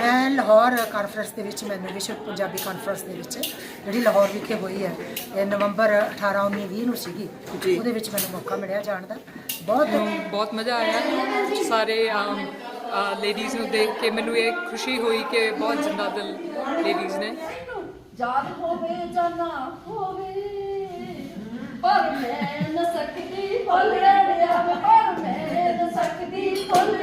ਮੈਂ ਲਾਹੌਰ ਕਾਨਫਰੰਸ ਦੇ ਵਿੱਚ ਮੈਨੂੰ ਵਿਸ਼ਵ ਪੰਜਾਬੀ ਕਾਨਫਰੰਸ ਦੇ ਵਿੱਚ ਜਿਹੜੀ ਲਾਹੌਰ ਵਿਖੇ ਹੋਈ ਹੈ ਇਹ ਨਵੰਬਰ 18 19 20 ਨੂੰ ਸੀਗੀ। ਉਹਦੇ ਵਿੱਚ ਮੈਨੂੰ ਮੌਕਾ ਮਿਲਿਆ ਜਾਣ ਦਾ। ਬਹੁਤ ਬਹੁਤ ਮਜ਼ਾ ਆਇਆ। ਸਾਰੇ ਲੇਡੀਜ਼ ਨੂੰ ਦੇਖ ਕੇ ਮੈਨੂੰ ਇਹ ਖੁਸ਼ੀ ਹੋਈ ਕਿ ਬਹੁਤ ਜਿੰਦਾ ਦਿਲ ਲੇਡੀਜ਼ ਨੇ। ਯਾਦ ਹੋਵੇ ਜਾਂ ਨਾ ਹੋਵੇ ਪਰ ਮੈਂ ਨ ਸਕਦੀ ਫੁੱਲ ਪਰ ਮੈਂ ਨ ਸਕਦੀ ਫੁੱਲ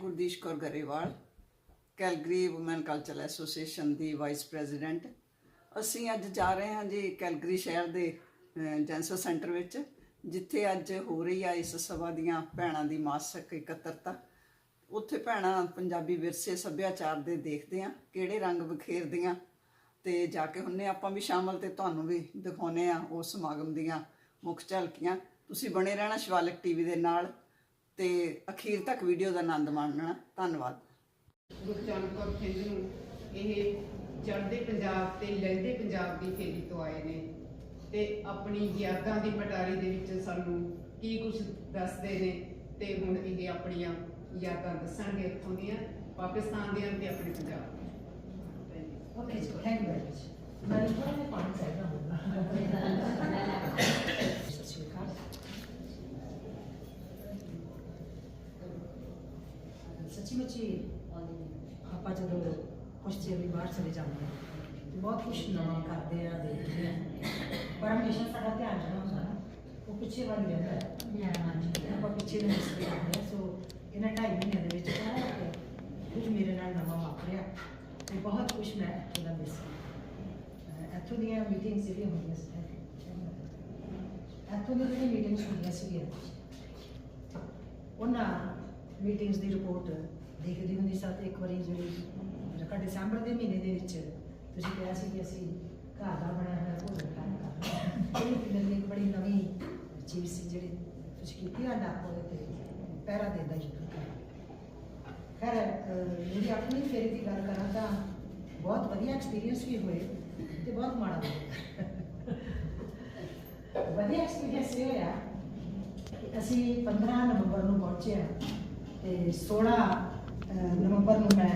Gurdish Kaur Grewal, Calgary women cultural association ਦੀ ਵਾਈਸ ਪ੍ਰੈਜ਼ੀਡੈਂਟ ਅਸੀਂ ਅੱਜ ਜਾ ਰਹੇ ਹਾਂ ਜੀ ਕੈਲਗਰੀ ਸ਼ਹਿਰ ਦੇ ਜੈਂਸਰ ਸੈਂਟਰ ਵਿੱਚ। ਜਿੱਥੇ ਅੱਜ ਹੋ ਰਹੀ ਆ ਇਸ ਸਭਾ ਦੀਆਂ ਭੈਣਾਂ ਦੀ ਮਾਸਿਕ ਇਕੱਤਰਤਾ, ਉੱਥੇ ਭੈਣਾਂ ਪੰਜਾਬੀ ਵਿਰਸੇ ਸੱਭਿਆਚਾਰ ਦੇ ਦੇਖਦੇ ਆ, ਕਿਹੜੇ ਰੰਗ ਬਖੇਰਦੀਆਂ ਤੇ ਜਾ ਕੇ ਹੁੰਨੇ ਆਪਾਂ ਵੀ ਸ਼ਾਮਲ ਤੇ ਤੁਹਾਨੂੰ ਵੀ ਦਿਖਾਉਨੇ ਆ ਉਸ ਸਮਾਗਮ ਦੀਆਂ ਮੁੱਖ ਝਲਕੀਆਂ। ਤੁਸੀਂ ਬਣੇ ਰਹਿਣਾ ਸ਼ਿਵਾਲਿਕ ਟੀਵੀ ਦੇ ਨਾਲ ਤੇ ਅਖੀਰ ਤੱਕ ਵੀਡੀਓ ਦਾ ਆਨੰਦ ਮਾਣਨਾ। ਧੰਨਵਾਦ। ਗੁਰਚਰਨ ਕੌਰ ਖਿੰਦ ਨੂੰ ਇਹ ਚੜ੍ਹਦੇ ਪੰਜਾਬ ਤੇ ਲਹਿੰਦੇ ਪੰਜਾਬ ਦੀ ਫੇਰੀ ਤੋਂ ਆਏ ਨੇ। ਤੇ ਆਪਣੀ ਯਾਦਾਂ ਦੀ ਪਟਾਰੀ ਦੇ ਵਿੱਚ ਸਾਨੂੰ ਕੀ ਕੁਝ ਦੱਸਦੇ ਨੇ ਤੇ ਹੁਣ ਇਹ ਆਪਣੀਆਂ ਯਾਦਾਂ ਦੱਸਣਗੇ ਇੱਥੋਂ ਦੀਆਂ, ਪਾਕਿਸਤਾਨ ਦੀਆਂ ਤੇ ਆਪਣੇ ਪੰਜਾਬ ਦੀਆਂ। ਓਕੇ ਜੀ ਥੈਂਕ ਯੂ ਵੈਰੀ ਮਚ ਮੈਂ ਥੋੜਾ ਜਿਹਾ ਪਾਣੀ ਚਾਹੀਦਾ ਹੋਊਗਾ ਸੱਚੀ ਮੁੱਚੀ ਆਪਾਂ ਜਦੋਂ ਕੁਝ ਚਿਰ ਬਾਹਰ ਚਲੇ ਜਾਂਦੇ ਬਹੁਤ ਕੁਝ ਨਵਾਂ ਕਰਦੇ ਆ, ਦੇਖਦੇ ਆ। ਪਰ ਹਮੇਸ਼ਾ ਸਾਡਾ ਧਿਆਨ ਜਿਹੜਾ ਹੁੰਦਾ ਨਾ ਉਹ ਪਿੱਛੇ ਵੱਲ ਹੀ। ਰਹਿੰਦਾ ਹੈ ਆਪਾਂ ਪਿੱਛੇ ਨੂੰ ਆ ਸੋ ਇਹਨਾਂ ਢਾਈ ਮਹੀਨਿਆਂ ਦੇ ਵਿੱਚ ਬਹੁਤ ਕੁਝ ਮੇਰੇ ਨਾਲ ਨਵਾਂ ਵਾਪਰਿਆ ਤੇ ਬਹੁਤ ਕੁਝ ਮੈਂ ਇੱਥੋਂ ਦਾ ਮਿਸ ਇੱਥੋਂ ਦੀਆਂ ਮੀਟਿੰਗਸ ਜਿਹੜੀਆਂ ਹੋਈਆਂ ਸੀ ਇੱਥੋਂ ਦੀਆਂ ਜਿਹੜੀਆਂ ਮੀਟਿੰਗਸ ਹੋਈਆਂ ਸੀਗੀਆਂ ਉਹਨਾਂ ਮੀਟਿੰਗਸ ਦੀ ਰਿਪੋਰਟ ਦੇਖਦੀ ਹੁੰਦੀ ਸਾਂ ਤੇ ਇੱਕ ਵਾਰੀ ਜਿਹੜੀ ਜਿਹੜਾ ਦਸੰਬਰ ਦੇ ਮਹੀਨੇ ਦੇ ਵਿੱਚ ਤੁਸੀਂ ਕਿਹਾ ਸੀ ਕਿ ਅਸੀਂ ਘਰ ਦਾ ਬਣਿਆ ਹੋਇਆ ਭੋਜਨ ਖਾਣਾ ਇਹ ਮੇਰੇ ਲਈ ਇੱਕ ਬੜੀ ਨਵੀਂ ਚੀਜ਼ ਸੀ ਜਿਹੜੀ ਤੁਸੀਂ ਕੀਤੀ ਆ ਨਾ, ਉਹਦੇ ਤੇ ਪਹਿਰਾ ਦੇਦਾ ਜੀ ਖੈਰ ਮੇਰੀ ਆਪਣੀ ਫੇਰੀ ਦੀ ਗੱਲ ਕਰਾਂ ਤਾਂ ਬਹੁਤ ਵਧੀਆ ਐਕਸਪੀਰੀਅੰਸ ਵੀ ਹੋਏ ਤੇ ਬਹੁਤ ਮਾੜਾ ਵੀ ਹੋਇਆ। ਵਧੀਆ ਐਕਸਪੀਰੀਅੰਸ ਇਹ ਹੋਇਆ ਕਿ ਅਸੀਂ 15 ਨਵੰਬਰ ਨੂੰ ਪਹੁੰਚੇ ਹਾਂ ਤੇ 16 ਨਵੰਬਰ ਨੂੰ ਮੈਂ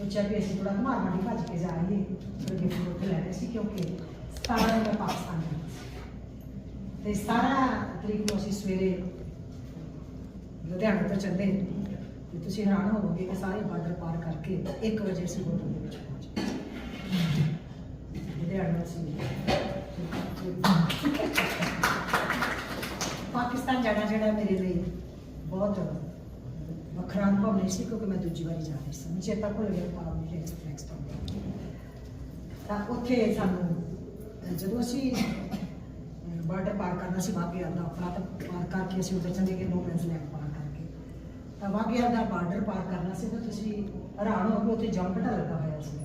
ਸੋਚਿਆ ਵੀ ਅਸੀਂ ਥੋੜਾ ਘੁਮਾਰ ਮਾੜੀ ਭੱਜ ਕੇ ਜਾਈਏ ਫਿਰ ਗਿਫਟ ਗੁੱਟ ਲੈ ਰਹੇ ਸੀ ਕਿਉਂਕਿ 17 ਨੂੰ ਮੈਂ ਪਾਕਿਸਤਾਨ ਜਾਣਾ ਸੀ। ਤੇ 17 ਤਰੀਕ ਨੂੰ ਅਸੀਂ ਸਵੇਰੇ ਲੁਧਿਆਣੇ ਤੋਂ ਚੱਲੇ। ਤੇ ਤੁਸੀਂ ਹੈਰਾਨ ਹੋਵੋਗੇ ਕਿ ਸਾਰੇ ਬਾਰਡਰ ਪਾਰ ਕਰਕੇ 1 ਵਜੇ ਅਸੀਂ ਹੋਟਲ ਦੇ ਵਿੱਚ ਪਹੁੰਚੇ। ਲੁਧਿਆਣੇ ਅਸੀਂ ਪਾਕਿਸਤਾਨ ਜਾਣਾ ਜਿਹੜਾ ਮੇਰੇ ਲਈ ਬਹੁਤ ਵੱਖਰਾ ਅਨੁਭਵ ਨਹੀਂ ਸੀ ਕਿਉਂਕਿ ਮੈਂ ਦੂਜੀ ਵਾਰੀ ਜਾ ਰਹੀ ਸੀ। ਮੈਨੂੰ ਚੇਤਾ ਭੁੱਲ ਗਿਆ ਪਾਉ ਨਹੀਂ ਨੈਕਸਟ ਟਾਈਮ ਤਾਂ ਉੱਥੇ ਸਾਨੂੰ ਜਦੋਂ ਅਸੀਂ ਬਾਰਡਰ ਪਾਰ ਕਰਨਾ ਸੀ ਵਾਘੇ ਦਾ ਆਪਣਾ, ਤਾਂ ਪਾਰ ਕਰਕੇ ਅਸੀਂ ਉਧਰ ਚਲੇ ਗਏ ਨੋ ਮੈਨਸ ਲੈਂਡ ਪਾਰ ਕਰਕੇ। ਤਾਂ ਵਾਘੇ ਦਾ ਬਾਰਡਰ ਪਾਰ ਕਰਨਾ ਸੀ ਤਾਂ ਤੁਸੀਂ ਹੈਰਾਨ ਹੋ ਕੇ ਉੱਥੇ ਜੰਪ ਲੱਗਾ ਹੋਇਆ ਸੀ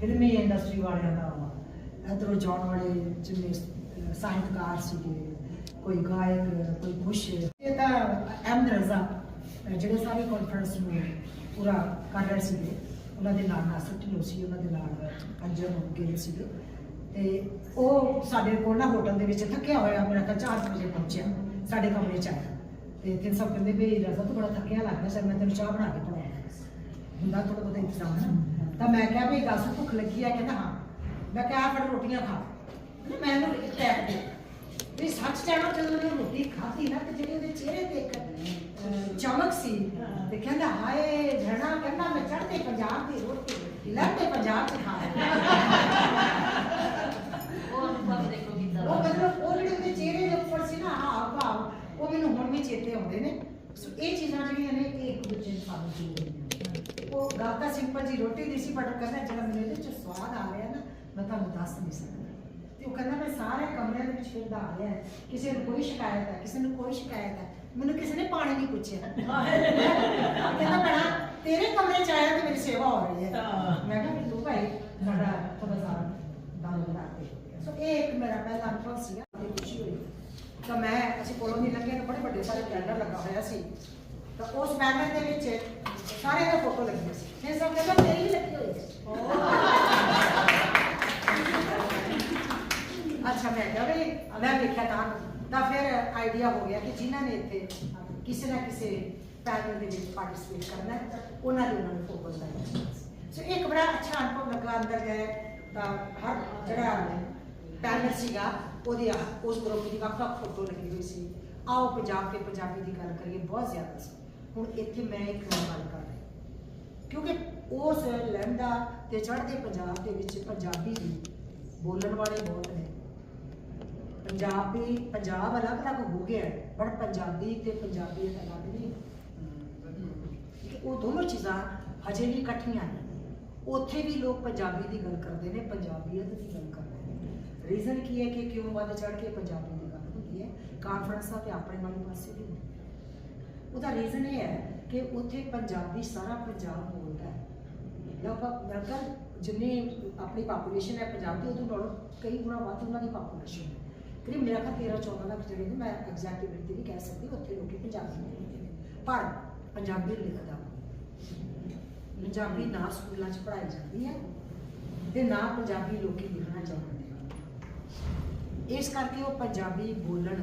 ਫਿਲਮੀ ਇੰਡਸਟਰੀ ਵਾਲਿਆਂ ਦਾ ਇੱਧਰੋਂ ਜਾਣ ਵਾਲੇ ਜਿੰਨੇ ਸਾਹਿਤਕਾਰ ਸੀਗੇ, ਕੋਈ ਗਾਇਕ, ਕੋਈ ਕੁਛ। ਇਹ ਤਾਂ ਅਹਿਮਦ ਰਜ਼ਾ। ਜਿਹੜੇ ਸਾਰੇ ਕਾਨਫਰੰਸ ਨੂੰ ਪੂਰਾ ਕਰ ਰਹੇ ਸੀਗੇ, ਉਹਨਾਂ ਦੇ ਨਾਲ ਨਾਸਰ ਢਿੱਲੋਂ ਉਹਨਾਂ ਦੇ ਨਾਲ ਅੰਜਨ ਗਿੱਲ ਸੀਗੇ। ਤੇ ਉਹ ਸਾਡੇ ਕੋਲ ਨਾ ਹੋਟਲ ਦੇ ਵਿੱਚ ਥੱਕਿਆ ਹੋਇਆ ਮੇਰਾ ਤਾਂ 4 ਵਜੇ ਪਹੁੰਚਿਆ, ਸਾਡੇ ਕਮਰੇ ਚ ਆਇਆ। ਤੇ ਤਿੰਨ ਸਭ ਕਹਿੰਦੇ ਵੀ ਰਜ਼ਾ ਤੂੰ ਬੜਾ ਥੱਕਿਆ ਲੱਗਦਾ ਸਰ ਮੈਂ ਤੈਨੂੰ ਚਾਹ ਬਣਾ ਕੇ ਪਿਲਾਉਂਦਾ ਹੁੰਦਾ ਥੋੜਾ ਬਹੁਤਾ ਇੰਤਜ਼ਾਮ ਹੈ ਨਾ। ਤਾਂ ਮੈਂ ਕਿਹਾ ਵੀ ਦੱਸ ਭੁੱਖ ਲੱਗੀ ਆ ਕਹਿੰਦਾ, ਹਾਂ। ਮੈਂ ਕਿਹਾ ਆ ਫੜ ਰੋਟੀਆਂ ਖਾ। ਮੈਂ ਇਹਨੂੰ ਟੈਪ ਦੇ ਵੀ ਸੱਚ ਜਾਣਾ, ਜਦੋਂ ਉਹਨੇ ਰੋਟੀ ਖਾਧੀ ਨਾ, ਤੇ ਜਿਹੜੀ ਉਹਦੇ ਚਿਹਰੇ ਤੇ ਚਮਕ ਸੀ ਤੇ ਕਹਿੰਦਾ ਹਾਏ ਝਰਨਾ ਕਹਿੰਦਾ ਮੈਂ ਚੜ੍ਹਦੇ ਪੰਜਾਬ ਦੀ ਰੋਟੀ ਲੰਘਦੇ ਪੰਜਾਬ ਚ ਖਾ ਉਹ ਅਨੁਭਵ ਦੇਖੋ ਕਿੱਦਾਂ ਉਹ ਮਤਲਬ ਉਹ ਜਿਹੜੇ ਉਹਦੇ ਚਿਹਰੇ ਦੇ ਉੱਪਰ ਸੀ ਨਾ ਹਾਵ ਭਾਵ ਉਹ ਮੈਨੂੰ ਹੁਣ ਵੀ ਚੇਤੇ ਆਉਂਦੇ ਨੇ। ਸੋ ਇਹ ਚੀਜ਼ਾਂ ਜਿਹੜੀਆਂ ਨੇ ਇਹ ਇੱਕ ਦੂਜੇ ਨੂੰ ਸਾਨੂੰ ਜੋੜਦੀਆਂ ਉਹ ਗੱਲ ਤਾਂ ਸਿੰਪਲ ਜੀ ਰੋਟੀ ਦੀ ਸੀ ਬਟ ਕਹਿੰਦਾ ਜਿਹੜਾ ਮੈਨੂੰ ਇਹਦੇ ਚ ਸਵਾਦ ਆ ਰਿਹਾ ਨਾ ਮੈਂ ਤੁਹਾਨੂੰ ਦੱਸ ਨਹੀਂ ਸਕਦਾ। ਤੇ ਉਹ ਕਹਿੰਦਾ ਮੈਂ ਸਾਰੇ ਕਮਰਿਆਂ ਦੇ ਵਿੱਚ ਫਿਰਦਾ ਆ ਰਿਹਾ ਹੈ। ਕਿਸੇ ਨੂੰ ਕੋਈ ਸ਼ਿਕਾਇਤ ਹੈ ਕਿਸੇ ਨੂੰ ਕੋਈ ਸ਼ਿਕਾਇਤ ਹੈ ਮੈਨੂੰ ਕਿਸੇ ਨੇ ਪਾਣੀ ਨਹੀਂ ਪੁੱਛਿਆ। ਕਹਿੰਦਾ ਬਣਾ ਤੇਰੇ ਕਮਰੇ ਚ ਆਇਆ ਤੇ ਮੇਰੀ ਸੇਵਾ ਹੋ ਰਹੀ ਹੈ। ਮੈਂ ਕਿਹਾ ਵੀ ਤੂੰ ਭਾਈ ਸਾਡਾ ਥੋੜਾ ਸਾਰਾ ਦਾਨ ਬਣਾ ਕੇ ਸੋ ਇਹ ਇੱਕ ਮੇਰਾ ਪਹਿਲਾ ਅਨੁਭਵ ਸੀਗਾ ਬੜੀ ਖੁਸ਼ੀ ਹੋਈ। ਤਾਂ ਮੈਂ ਅਸੀਂ ਕੋਲੋਂ ਦੀ ਲੰਘੇ ਤਾਂ ਬੜੇ ਵੱਡੇ ਸਾਰੇ ਕੈਲੰਡਰ ਲੱਗਾ ਹੋਇਆ ਸੀ। ਤਾਂ ਉਸ ਬੈਨਰ ਦੇ ਵਿੱਚ ਸਾਰਿਆਂ ਦਾ ਫੋਟੋ ਲੱਗੀ ਸੀ। ਫਿਰ ਸਭ ਕਹਿੰਦਾ ਮੇਰੀ ਵੀ ਲੱਗੀ ਹੋਈ ਹੈ। ਅੱਛਾ ਮੈਂ ਕਿਹਾ ਵੀ ਮੈਂ ਵੇਖਿਆ ਤਾਂ। ਦਾ ਫਿਰ ਆਈਡੀਆ ਹੋ ਗਿਆ ਕਿ ਜਿਨ੍ਹਾਂ ਨੇ ਇੱਥੇ ਕਿਸੇ ਨਾ ਕਿਸੇ ਪੈਨਲ ਦੇ ਵਿੱਚ ਪਾਰਟਿਸਿਪੇਟ ਕਰਨਾ ਹੈ, ਉਹਨਾਂ ਦੇ ਉਹਨਾਂ ਨੂੰ ਫੋਕਸ ਲਾਇਆ ਸੋ ਇੱਕ ਬੜਾ ਅੱਛਾ ਅਨੁਭਵ ਲੱਗਾ ਅੰਦਰ ਗਏ ਤਾਂ ਹਰ ਜਿਹੜਾ ਪੈਨਲ ਸੀਗਾ ਉਹਦੀ ਆ- ਉਸ ਗਰੁੱਪ ਦੀ ਵੱਖ ਵੱਖ ਫੋਟੋ ਲੱਗੀ ਹੋਈ ਸੀ। ਆਓ ਪੰਜਾਬ ਤੇ ਪੰਜਾਬੀ ਦੀ ਗੱਲ ਕਰੀਏ ਬਹੁਤ ਜ਼ਿਆਦਾ ਸੀ। ਹੁਣ ਇੱਥੇ ਮੈਂ ਇੱਕ ਹੋਰ ਗੱਲ ਕਰ ਰਹੀ ਕਿਉਂਕਿ ਉਸ ਲਹਿੰਦਾ ਤੇ ਚੜ੍ਹਦੇ ਪੰਜਾਬ ਦੇ ਵਿੱਚ ਪੰਜਾਬੀ ਦੀ ਬੋਲਣ ਵਾਲੇ ਬਹੁਤ ਨੇ। ਪੰਜਾਬੀ ਪੰਜਾਬ ਅਲੱਗ-ਅਲੱਗ ਹੋ ਗਿਆ ਹੈ, ਪਰ ਪੰਜਾਬੀ ਤੇ ਪੰਜਾਬੀਅਤ ਅਲੱਗ ਨਹੀਂ ਕਿ ਉਹ ਦੋਨੋਂ ਚੀਜ਼ਾਂ ਹਜੇ ਵੀ ਇਕੱਠੀਆਂ ਨੇ। ਉੱਥੇ ਵੀ ਲੋਕ ਪੰਜਾਬੀ ਦੀ ਗੱਲ ਕਰਦੇ ਨੇ ਪੰਜਾਬੀਅਤ ਦੀ ਗੱਲ ਕਰਦੇ ਨੇ। ਰੀਜ਼ਨ ਕੀ ਹੈ ਕਿ ਕਿਉਂ ਵੱਧ ਚੜ ਕੇ ਪੰਜਾਬੀ ਦੀ ਗੱਲ ਹੁੰਦੀ ਹੈ? ਕਾਨਫਰੰਸਾਂ ਦਾ ਤੇ ਆਪਣੇ ਵਾਲੇ ਪਾਸੇ ਵੀ ਹੁੰਦਾ ਉਹਦਾ ਰੀਜ਼ਨ ਇਹ ਹੈ ਕਿ ਉੱਥੇ ਪੰਜਾਬੀ ਸਾਰਾ ਪੰਜਾਬ ਬੋਲਦਾ ਹੈ। ਲਗਭਗ ਲਗਭਗ ਜਿੰਨੀ ਆਪਣੀ ਪਾਪੂਲੇਸ਼ਨ ਹੈ ਪੰਜਾਬ ਦੀ ਉਹਦੇ ਨਾਲੋਂ ਕਈ ਗੁਣਾ ਵੱਧ ਉਹਨਾਂ ਦੀ ਪਾਪੂਲੇਸ਼ਨ ਹੈ। ਕਰੀਬ ਮੇਰਾ ਖਿਆਲ 13 14 ਲੱਖ ਜਿਹੜੇ ਨੇ, ਮੈਂ ਐਗਜ਼ੈਕਟ ਨਹੀਂ ਕਹਿ ਸਕਦੀ, ਉੱਥੇ ਲੋਕੀ ਪੰਜਾਬੀ ਬੋਲਦੇ ਨੇ। ਪਰ ਪੰਜਾਬੀ ਲਿਖਦਾ। ਪੰਜਾਬੀ ਨਾ ਸਕੂਲਾਂ 'ਚ ਪੜ੍ਹਾਈ ਜਾਂਦੀ ਹੈ ਤੇ ਨਾ ਪੰਜਾਬੀ ਲੋਕੀ ਲਿਖਣਾ ਜਾਣਦੇ ਇਸ ਕਰਕੇ ਉਹ ਪੰਜਾਬੀ ਬੋਲਣ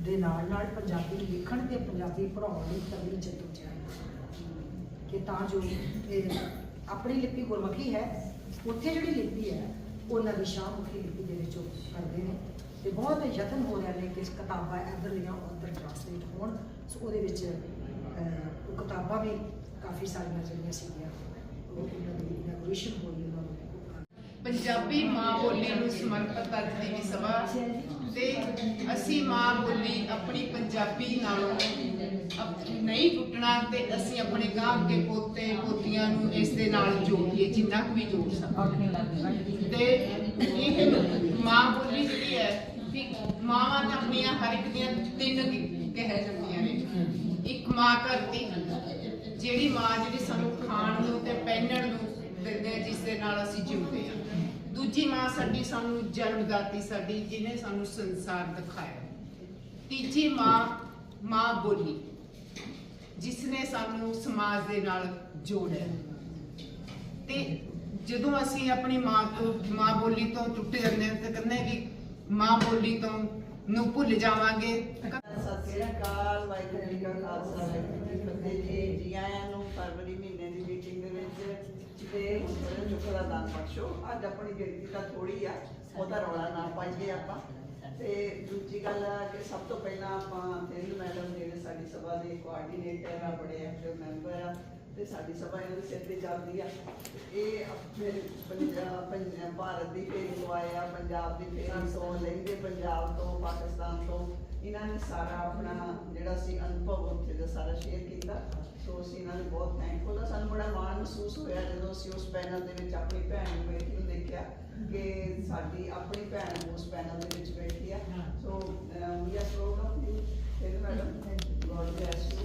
ਦੇ ਨਾਲ ਨਾਲ ਪੰਜਾਬੀ ਲਿਖਣ ਤੇ ਪੰਜਾਬੀ ਪੜ੍ਹਾਉਣ ਲਈ ਤਗੜੀ ਜਦੋਜਹਿਦ ਕਿ ਤਾਂ ਜੋ ਆਪਣੀ ਲਿਪੀ ਗੁਰਮੁਖੀ ਹੈ, ਉੱਥੇ ਜਿਹੜੀ ਲਿਪੀ ਹੈ, ਉਹਨਾਂ ਦੀ ਸ਼ਾਹਮੁਖੀ ਲਿਪੀ ਦੇ ਵਿੱਚ ਉਹ ਕਰਦੇ ਨੇ। ਤੇ ਬਹੁਤ ਯਤਨ ਹੋ ਰਹੇ ਨੇ ਕਿ ਇਸ ਕਿਤਾਬਾਂ ਇੱਧਰਲੀਆਂ ਉੱਧਰ ਟ੍ਰਾਂਸਲੇਟ ਹੋਣ। ਸੋ ਉਹਦੇ ਵਿੱਚ ਉਹ ਕਿਤਾਬਾਂ ਵੀ ਕਾਫੀ ਸਾਰੀਆਂ ਜਿਹੜੀਆਂ ਸੀਗੀਆਂ ਉਹ ਉਹਨਾਂ ਦੀ ਇਨੋਗ੍ਰੇਸ਼ਨ ਹੋਈ ਉਹਨਾਂ ਨੂੰ। ਪੰਜਾਬੀ ਮਾਂ ਬੋਲੀ ਨੂੰ ਸਮਰਪਿਤ ਅੱਜ ਦੀ ਵੀ ਸਭਾ ਤੇ ਅਸੀਂ ਮਾਂ ਬੋਲੀ ਆਪਣੀ ਪੰਜਾਬੀ ਨਾਲੋਂ ਨਹੀਂ ਟੁੱਟਣਾ ਤੇ ਅਸੀਂ ਆਪਣੇ ਗਾਂ ਕੇ ਪੋਤੇ ਪੋਤੀਆਂ ਨੂੰ ਇਸ ਦੇ ਨਾਲ ਜੋੜੀਏ ਜਿੰਨਾ ਕੁ ਵੀ ਜੋੜ ਸਕਦੇ। ਤੇ ਇਹ ਮਾਂ ਬੋਲੀ ਜਿਹੜੀ ਹੈ ਕਿ ਮਾਵਾਂ ਤਾਂ ਆਪਣੀਆਂ ਹਰ ਇੱਕ ਦੀਆਂ ਤਿੰਨ ਕਿ- ਕਹਿ ਜਾਂਦੀਆਂ ਨੇ ਇੱਕ ਜਿਹੜੀ ਮਾਂ ਜਿਹੜੀ ਸਾਨੂੰ ਖਾਣ ਨੂੰ ਤੇ ਪਹਿਨਣ ਨੂੰ ਦਿੰਦੇ ਜਿਸ ਦੇ ਨਾਲ ਅਸੀਂ ਜਿਉਂਦੇ ਆ ਦੂਜੀ ਮਾਂ ਸਾਡੀ ਸਾਨੂੰ ਜਨਮਦਾਤੀ ਸਾਡੀ ਜਿਹਨੇ ਸਾਨੂੰ ਸੰਸਾਰ ਦਿਖਾਇਆ। ਤੀਜੀ ਮਾਂ ਮਾਂ ਬੋਲੀ ਜਿਸ ਨੇ ਸਾਨੂੰ ਸਮਾਜ ਦੇ ਨਾਲ ਜੋੜਿਆ। ਤੇ ਜਦੋਂ ਅਸੀਂ ਆਪਣੀ ਮਾਂ ਤੋਂ, ਮਾਂ ਬੋਲੀ ਤੋਂ ਟੁੱਟ ਜਾਂਦੇ ਹਾਂ, ਤੇ ਕਹਿੰਦੇ ਕਿ ਮਾਂ ਬੋਲੀ ਤੋਂ ਨੂੰ ਭੁੱਲ ਜਾਵਾਂਗੇ। ਸਤਿ ਸ੍ਰੀ ਅਕਾਲ ਵਾਹਿਗੁਰੂ ਜੀ ਕਾ ਖਾਲਸਾ, ਵਾਹਿਗੁਰੂ ਜੀ ਕੀ ਫਤਿਹ ਜੀ। ਜੀ ਆਇਆਂ ਨੂੰ ਫਰਵਰੀ ਮਹੀਨੇ ਦੀ ਮੀਟਿੰਗ ਦੇ ਵਿੱਚ ਤੇ ਹੁਣ ਥੋੜਾ ਦਾਨ ਬਖਸ਼ੋ। ਅੱਜ ਆਪਣੀ ਗਿਣਤੀ ਤਾਂ ਥੋੜੀ ਆ ਉਹਦਾ ਰੌਲਾ ਨਾ ਪਾਈਏ ਆਪਾਂ। ਤੇ ਦੂਜੀ ਗੱਲ ਕਿ ਸਭ ਤੋਂ ਪਹਿਲਾਂ ਆਪਾਂ ਤੇਲ ਮੈਡਮ ਜਿਹੜੇ ਸਾਡੀ ਸਭਾ ਦੇ ਕੋਆਰਡੀਨੇਟਰ ਆ, ਬੜੇ ਐਕਟਿਵ ਮੈਂਬਰ ਆ ਤੇ ਸਾਡੀ ਸਭਾ ਇਹਨਾਂ ਦੇ ਸਿਰ ਤੇ ਚੱਲਦੀ ਆ। ਇਹ ਆਪਣੇ ਪੰਜਾਬ ਪੰਜਾਬ ਭਾਰਤ ਦੀ ਫੇਰੀ ਤੋਂ ਆਏ ਆ ਪੰਜਾਬ ਦੀ ਫੇਰੀ ਤੋਂ ਲਹਿੰਦੇ ਪੰਜਾਬ ਤੋਂ ਪਾਕਿਸਤਾਨ ਤੋਂ। ਇਹਨਾਂ ਨੇ ਸਾਰਾ ਆਪਣਾ ਜਿਹੜਾ ਸੀ ਅਨੁਭਵ ਉੱਥੇ ਦਾ ਸਾਰਾ ਸ਼ੇਅਰ ਕੀਤਾ। ਸੋ ਅਸੀਂ ਇਹਨਾਂ ਦੇ ਬਹੁਤ ਥੈਂਕਫੁਲ ਆ। ਸਾਨੂੰ ਬੜਾ ਮਾਣ ਮਹਿਸੂਸ ਹੋਇਆ ਜਦੋਂ ਅਸੀਂ ਉਸ ਪੈਨਲ ਦੇ ਵਿੱਚ ਆਪਣੀ ਭੈਣ ਨੂੰ ਬੈਠੀ ਨੂੰ ਦੇਖਿਆ ਕਿ ਸਾਡੀ ਆਪਣੀ ਭੈਣ ਉਸ ਪੈਨਲ ਦੇ ਵਿੱਚ ਬੈਠੀ ਆ। So we are you thank madam god bless you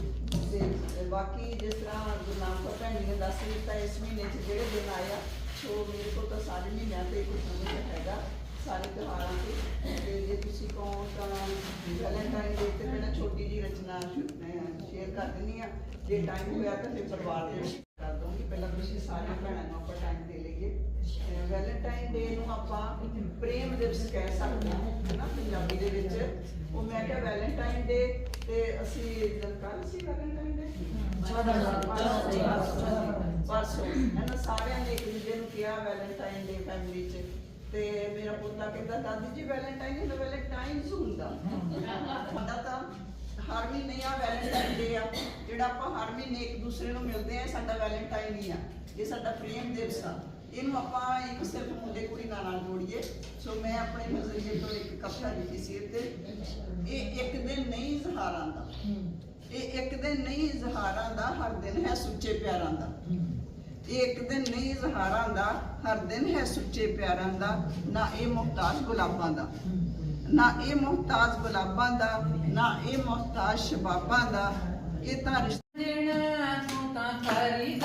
ਤੇ ਬਾਕੀ ਜਿਸ ਤਰ੍ਹਾਂ ਗੁਰੂ ਨਾਨਕ ਭੈਣ ਜੀ ਨੇ ਦੱਸ ਦਿੱਤਾ, ਇਸ ਮਹੀਨੇ 'ਚ ਜਿਹੜੇ ਦਿਨ ਆਇਆ ਸੋ ਮੇਰੇ ਕੋਲ ਤਾਂ ਸਾਰੇ ਮਹੀਨਿਆਂ ਤੇ ਕੁਝ ਨਾ ਹੈਗਾ। ਸਾਰੇ ਤਿਉਹਾਰਾਂ ਤੇ। ਤੇ ਜੇ ਤੁਸੀਂ ਕਹੋ ਤਾਂ ਵੈਲੈਂਟਾਈਨ ਡੇ ਤੇ ਮੈਂ ਛੋਟੀ ਜੀ ਰਚਨਾ ਸ਼ੇਅਰ ਕਰ ਦਿੰਨੀ ਆ ਜੇ ਟਾਈਮ ਹੋਇਆ ਤਾਂ ਫਿਰ ਪਰਿਵਾਰ ਦੇ ਵਿੱਚ ਕਰ ਦੂੰਗੀ ਪਹਿਲਾਂ ਤੁਸੀਂ ਸਾਰੀਆਂ ਭੈਣਾਂ ਨੂੰ ਆਪਾਂ ਟਾਈਮ ਦੇ ਲਈਏ। ਵੈਲੈਂਟਾਈਨ ਡੇ ਨੂੰ ਆਪਾਂ ਪ੍ਰੇਮ ਦਿਵਸ ਕਹਿ ਸਕਦੇ ਹਾਂ ਨਾ ਪੰਜਾਬੀ ਦੇ ਵਿੱਚ। ਉਹ ਮੈਂ ਕਿਹਾ ਵੈਲੈਂਟਾਈਨ ਡੇ ਤੇ ਅਸੀਂ ਕੱਲ ਸੀ ਵੈਲੈਂਟਾਈਨ ਡੇ ਪਰਸੋਂ ਹੈ ਨਾ ਸਾਰਿਆਂ ਨੇ ਇੱਕ ਦੂਜੇ ਨੂੰ ਕਿਹਾ ਵੈਲੈਂਟਾਈਨ ਡੇ ਫੈਮਿਲੀ 'ਚ। ਤੇ ਮੇਰਾ ਪੁੱਤਾ ਕਹਿੰਦਾ, ਦਾਦੀ ਜੀ ਵੈਲੈਂਟਾਈਨ ਨਹੀਂ ਵੈਲੈਂਟਾਈਨਸ ਹੁੰਦਾ। ਸਾਡਾ ਤਾਂ ਹਰ ਮਹੀਨੇ ਆ ਵੈਲੈਂਟਾਈਨ ਡੇ ਆ। ਜਿਹੜਾ ਆਪਾਂ ਹਰ ਮਹੀਨੇ ਇੱਕ ਦੂਸਰੇ ਨੂੰ ਮਿਲਦੇ ਆ ਸਾਡਾ ਵੈਲੈਂਟਾਈਨ ਹੀ ਆ। ਇਹ ਸਾਡਾ ਪ੍ਰੇਮ ਦਿਵਸ ਆ। ਇਹਨੂੰ ਆਪਾਂ ਇੱਕ ਸਿਰਫ ਮੁੰਡੇ ਕੁੜੀ ਨਾਲ ਨਾਲ ਜੋੜੀਏ। ਸੋ ਮੈਂ ਆਪਣੇ ਨਜ਼ਰੀਏ ਤੋਂ ਇੱਕ ਕਵਿਤਾ ਲਿਖੀ ਸੀ ਤੇ ਇਹ ਇੱਕ ਦਿਨ ਨਹੀਂ ਜ਼ਹਾਰਾਂ ਦਾ। ਇਹ ਇੱਕ ਦਿਨ ਨਹੀਂ ਜ਼ਹਾਰਾਂ ਦਾ, ਹਰ ਦਿਨ ਹੈ ਸੁੱਚੇ ਪਿਆਰਾਂ ਦਾ। ਇੱਕ ਦਿਨ ਨਹੀਂ ਜ਼ਹਾਰਾਂ ਦਾ, ਹਰ ਦਿਨ ਹੈ ਸੁੱਚੇ ਪਿਆਰਾਂ ਦਾ, ਨਾ ਇਹ ਮੁਹਤਾਜ ਗੁਲਾਬਾਂ ਦਾ। ਨਾ ਇਹ ਮੁਹਤਾਜ ਗੁਲਾਬਾਂ ਦਾ, ਨਾ ਇਹ ਮੁਹਤਾਜ ਸ਼ਬਾਬਾਂ ਦਾ। ਇਹ ਤਾਂ ਰਿਸ਼ਤਾ ਤੂੰ ਤਾਂ ਕਰੀ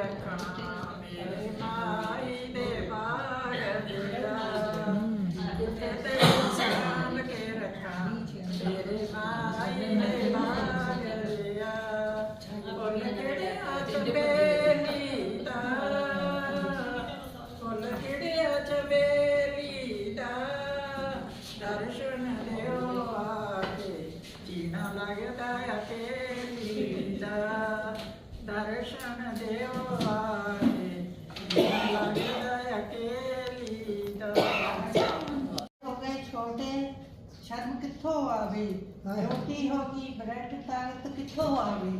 ਕੇ ਕਿੱਥੋਂ ਆਵੇ? ਰੋਟੀ ਹੋ ਗਈ ਬ੍ਰੈਡ ਤਾਕਤ ਕਿੱਥੋਂ ਆਵੇ?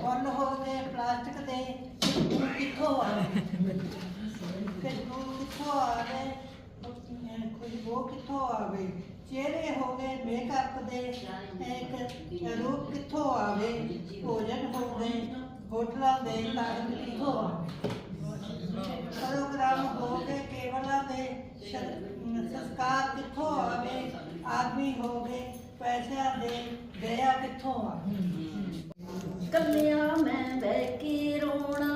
ਫੁੱਲ ਹੋ ਗਏ ਪਲਾਸਟਿਕ ਦੇ ਕਿੱਥੋਂ ਆਵੇ? ਖੁਸ਼ਬੂ ਕਿੱਥੋਂ ਆਵੇ? ਖੁਸ਼ਬੂ ਕਿੱਥੋਂ ਆਵੇ? ਚਿਹਰੇ ਹੋ ਗਏ ਮੇਕਅਪ ਦੇ ਇੱਕ ਰੂਪ ਕਿੱਥੋਂ ਆਵੇ? ਭੋਜਨ ਹੋ ਗਏ ਹੋਟਲਾਂ ਦੇ ਤਾਕਤ ਕਿੱਥੋਂ ਆਵੇ? ਪ੍ਰੋਗਰਾਮ ਹੋ ਗਏ ਕੇਵਲਾਂ ਦੇ ਸੰਸਕਾਰ ਕਿੱਥੋਂ ਆਵੇ? ਆਦਮੀ ਹੋ ਗਏ ਪੈਸਿਆਂ ਦੇ ਦਇਆ ਕਿੱਥੋਂ ਆਵੇ ਕੱਲਿਆ ਮੈਂ ਬਹਿ ਕੇ ਰੋਣਾ,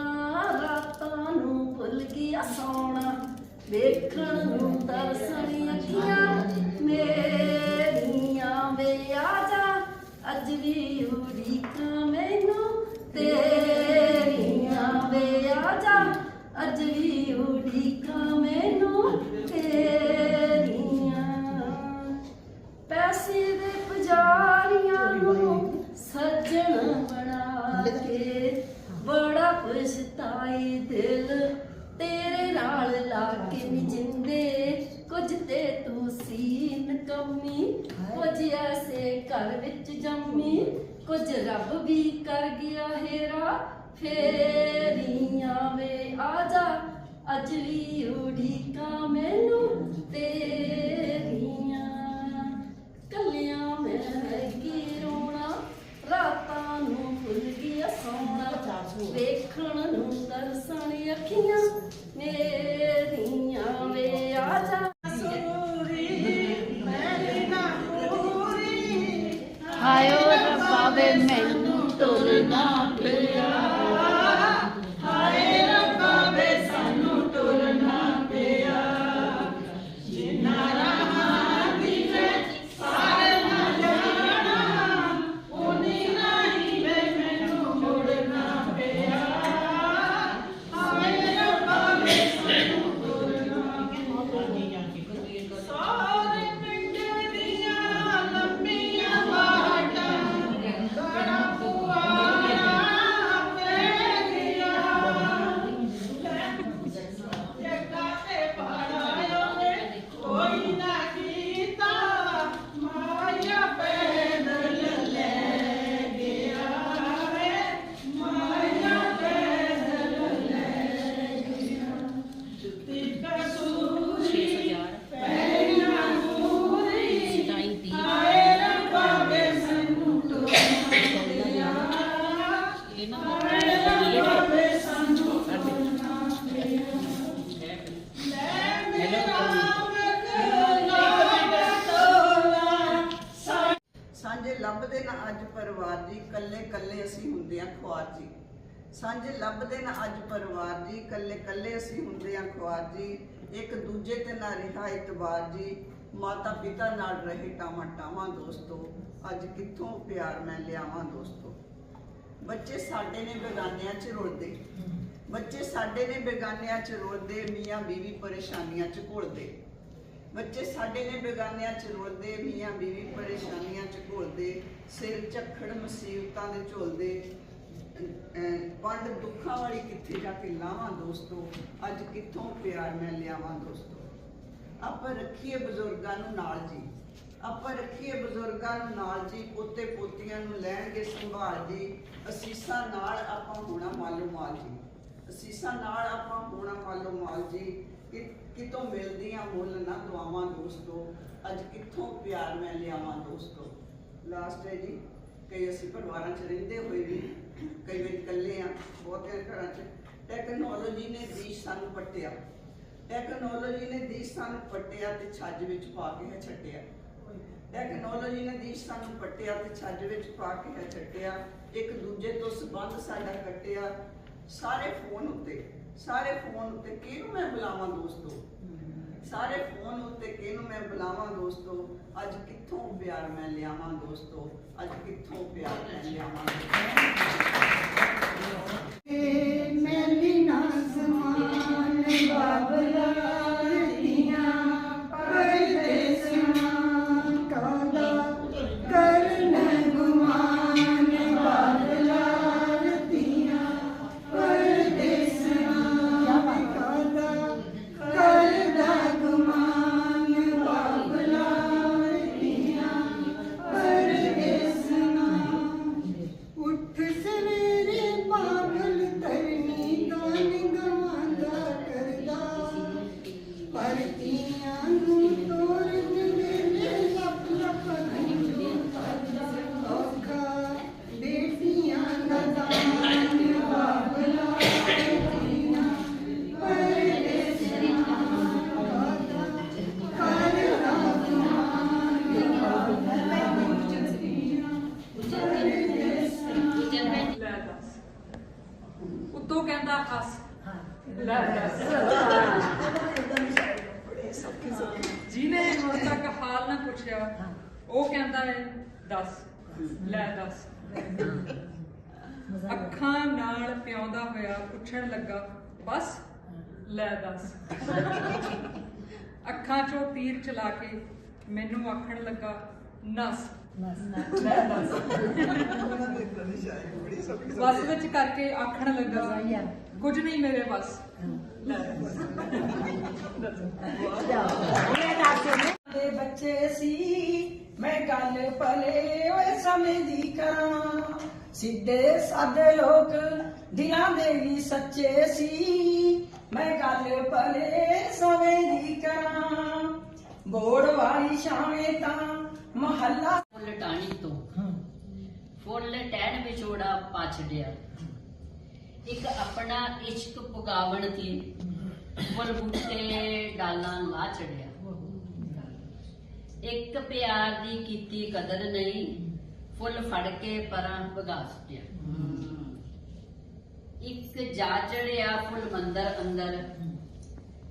ਰਾਤਾਂ ਨੂੰ ਭੁੱਲ ਗਿਆ ਸੌਣਾ। ਵੇਖਣ ਨੂੰ ਤਰਸਣ ਅੱਖੀਆਂ, ਮੇਰੀਆਂ ਵੇ ਆ ਜਾ। ਅੱਜ ਵੀ ਉਡੀਕਾਂ ਮੈਨੂੰ ਤੇਰੀਆਂ ਵਿੱਚ ਜੰਮੀ ਕੁਝ ਰੱਬ ਵੀ ਕਰ ਗਿਆ ਹੇਰਾ। ਫੇਰੀਆਂ ਵੇ ਆ ਜਾ ਅੱਜ ਵੀ ਉਡੀਕਾਂ ਮੈਨੂੰ ਤੇਰੀਆਂ। ਕੱਲਿਆਂ ਮੈਂ ਕੀ ਰੋਣਾ ਰਾਤਾਂ ਨੂੰ ਭੁੱਲ ਗਿਆ ਸੌਣਾ। ਵੇਖਣ ਨੂੰ ਤਰਸਣ ਅੱਖੀਆਂ। ਖੁਆਰ ਜੀ। ਸਾਂਝੇ ਲੱਭਦੇ ਨਾ ਅੱਜ ਪਰਿਵਾਰ ਜੀ, ਕੱਲੇ ਕੱਲੇ ਅਸੀਂ ਹੁੰਦੇ ਆ ਖੁਆਰ ਜੀ। ਇੱਕ ਦੂਜੇ ਤੇ ਨਾ ਰਿਹਾ ਇਤਬਾਰ ਜੀ। ਮਾਤਾ ਪਿਤਾ ਨਾਲ ਰਹੇ ਟਾਵਾਂ ਟਾਵਾਂ ਦੋਸਤੋ। ਅੱਜ ਕਿੱਥੋਂ ਪਿਆਰ ਮੈਂ ਲਿਆਵਾਂ ਦੋਸਤੋ? ਬੱਚੇ ਸਾਡੇ ਨੇ ਬੇਗਾਨਿਆਂ 'ਚ ਰੁਲਦੇ। ਬੱਚੇ ਸਾਡੇ ਨੇ ਬੇਗਾਨਿਆਂ 'ਚ ਰੁਲਦੇ, ਮੀਆਂ ਬੀਵੀ ਪਰੇਸ਼ਾਨੀਆਂ 'ਚ ਘੁਲਦੇ। ਬੱਚੇ ਸਾਡੇ ਨੇ ਬੇਗਾਨਿਆਂ 'ਚ ਰੁਲਦੇ, ਮੀਆਂ ਬੀਵੀ ਪਰੇਸ਼ਾਨੀਆਂ 'ਚ ਘੁਲਦੇ। ਸਿਰ ਝੱਖੜ ਮੁਸੀਬਤਾਂ ਦੇ ਝੁਲਦੇ। ਪੰਡ ਦੁੱਖਾਂ ਵਾਲੀ ਕਿੱਥੇ ਜਾ ਕੇ ਲਾਵਾਂ ਦੋਸਤੋ? ਅੱਜ ਕਿੱਥੋਂ ਪਿਆਰ ਮੈਂ ਲਿਆਵਾਂ ਦੋਸਤੋ? ਆਪਾਂ ਰੱਖੀਏ ਬਜ਼ੁਰਗਾਂ ਨੂੰ ਨਾਲ ਜੀ। ਆਪਾਂ ਰੱਖੀਏ ਬਜ਼ੁਰਗਾਂ ਨੂੰ ਨਾਲ ਜੀ, ਪੋਤੇ ਪੋਤੀਆਂ ਨੂੰ ਲੈਣਗੇ ਸੰਭਾਲ ਜੀ। ਅਸੀਸਾਂ ਨਾਲ ਆਪਾਂ ਹੋਣਾ ਮਾਲੋ ਮਾਲ ਜੀ। ਅਸੀਸਾਂ ਨਾਲ ਆਪਾਂ ਹੋਣਾ ਮਾਲੋ ਮਾਲ ਜੀ ਕਿਤੋਂ ਮਿਲਦੀਆਂ ਮੁੱਲ ਨਾ ਦੁਆਵਾਂ ਦੋਸਤੋ? ਅੱਜ ਕਿੱਥੋਂ ਪਿਆਰ ਮੈਂ ਲਿਆਵਾਂ ਦੋਸਤੋ? ਲਾਸਟ ਹੈ ਜੀ, ਕਈ ਅਸੀਂ ਪਰਿਵਾਰਾਂ 'ਚ ਰਹਿੰਦੇ ਹੋਏ ਵੀ ਕਈ ਵਾਰ ਇਕੱਲੇ ਆ ਬਹੁਤਿਆਂ ਘਰਾਂ 'ਚ। ਟੈਕਨੋਲੋਜੀ ਨੇ ਦੇਸ਼ ਸਾਨੂੰ ਪੱਟਿਆ। ਟੈਕਨੋਲੋਜੀ ਨੇ ਦੇਸ਼ ਸਾਨੂੰ ਪੱਟਿਆ ਤੇ ਛੱਜ ਵਿੱਚ ਪਾ ਕੇ ਛੱਡਿਆ। ਟੈਕਨੋਲੋਜੀ ਨੇ ਦੇਸ਼ ਸਾਨੂੰ ਪੱਟਿਆ ਤੇ ਛੱਜ ਵਿੱਚ ਪਾ ਕੇ ਛੱਡਿਆ। ਇੱਕ ਦੂਜੇ ਤੋਂ ਸੰਬੰਧ ਸਾਡਾ ਕੱਟਿਆ ਸਾਰੇ ਫੋਨ ਉੱਤੇ। ਸਾਰੇ ਫੋਨ ਉੱਤੇ ਕਿਹਨੂੰ ਮੈਂ ਬੁਲਾਵਾਂ ਦੋਸਤੋ? ਸਾਰੇ ਫੋਨ ਉੱਤੇ ਕਿਹਨੂੰ ਮੈਂ ਬੁਲਾਵਾਂ ਦੋਸਤੋ? ਅੱਜ ਕਿੱਥੋਂ ਪਿਆਰ ਮੈਂ ਲਿਆਵਾਂ ਦੋਸਤੋ? ਅੱਜ ਕਿੱਥੋਂ ਪਿਆਰ ਮੈਂ ਲਿਆਵਾਂ? ਜਿਹਨੇ ਹੁਣ ਤੱਕ ਹਾਲ ਨਾ ਪੁੱਛਿਆ ਉਹ ਕਹਿੰਦਾ ਹੈ ਦੱਸ ਲੈ ਦੱਸ। ਅੱਖਾਂ ਨਾਲ ਪਿਆਉਂਦਾ ਹੋਇਆ ਪੁੱਛਣ ਲੱਗਾ ਬਸ ਲੈ ਦੱਸ। ਅੱਖਾਂ 'ਚੋਂ ਤੀਰ ਚਲਾ ਕੇ ਮੈਨੂੰ ਆਖਣ ਲੱਗਾ ਨਸ ਲੈ ਦੱਸ। ਬਸ ਵਿੱਚ ਕਰਕੇ ਆਖਣ ਲੱਗਾ। ਕੁਝ ਨਹੀਂ ਮੇਰੇ ਬਸ। ਲੈ ਦੇ ਬੱਚੇ ਸੀ ਮੈਂ ਗੱਲ ਭਲੇ ਓਏ ਸਮੇਂ ਦੀ ਕਰਾਂ। ਸਿੱਧੇ ਸਾਦੇ ਲੋਕ ਦਿਲਾਂ ਦੇ ਵੀ ਸੱਚੇ ਸੀ। ਮੈਂ ਗੱਲ ਭਲੇ ਸਮੇਂ ਦੀ ਕਰਾਂ। ਬੋੜ ਵਾਲੀ ਛਾਵੇਂ ਤਾਂ ਮਹੱਲਾ ਫੁੱਲ ਟਾਣੀ ਤੋਂ। ਫੁੱਲ ਟਹਿਣ ਵਿਛੋੜਾ ਪਾ ਛੱਡਿਆ। ਇੱਕ ਆਪਣਾ ਇਸ਼ਕ ਪੁਗਾਵਣ ਤੇ ਫੁੱਲ ਡਾਲਾਂ ਲਾ ਛੱਡਿਆ ਇੱਕ ਪਿਆਰ ਦੀ ਕੀਤੀ ਕਦਰ ਨਹੀਂ, ਫੁੱਲ ਫੜ ਕੇ ਪਰਾਂ ਭਗਾ ਸੁੱਟਿਆ। ਇੱਕ ਜਾ ਚੜਿਆ ਫੁੱਲ ਮੰਦਰ ਅੰਦਰ,